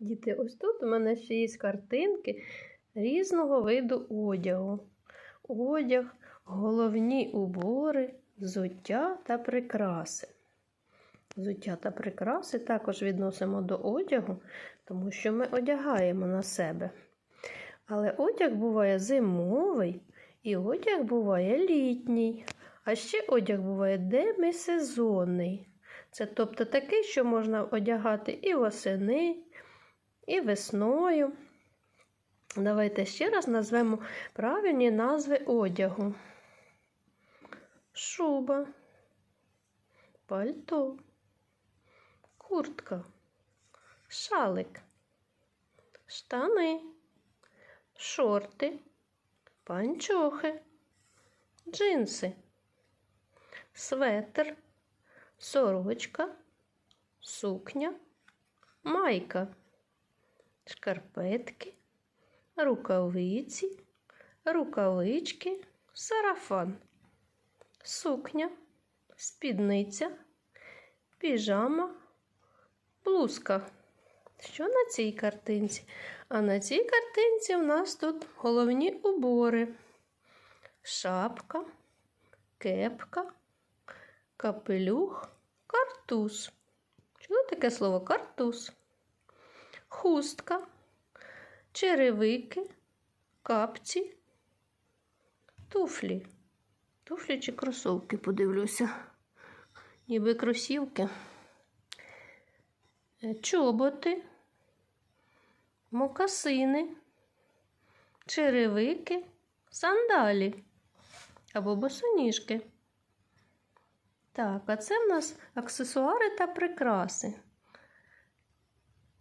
Діти, ось тут у мене ще є картинки різного виду одягу. Одяг, головні убори, взуття та прикраси. Взуття та прикраси також відносимо до одягу, тому що ми одягаємо на себе. Але одяг буває зимовий і одяг буває літній. А ще одяг буває демисезонний. Це тобто такий, що можна одягати і восени, і весною. Давайте ще раз назвемо правильні назви одягу. Шуба, пальто, куртка, шалик, штани, шорти, панчохи, джинси, светр, сорочка, сукня, майка, шкарпетки, рукавиці, рукавички, сарафан, сукня, спідниця, піжама, блузка. Що на цій картинці? А на цій картинці в нас тут головні убори: шапка, кепка, капелюх, картуз. Чули таке слово картуз? Хустка, черевики, капці, туфлі. Туфлі чи кросовки, подивлюся. Ніби кросівки. Е, Чоботи, мокасини, черевики, сандалі або босоніжки. Так, а це в нас аксесуари та прикраси.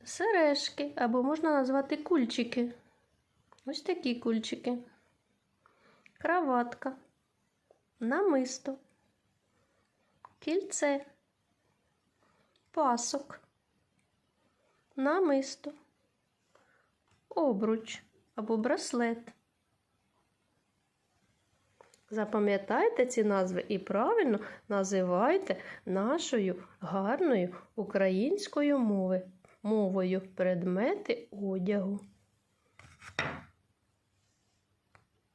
Сережки, або можна назвати кульчики. Ось такі кульчики. Краватка, намисто, кільце, пасок, намисто, обруч або браслет. Запам'ятайте ці назви і правильно називайте нашою гарною українською мови, мовою предмети одягу.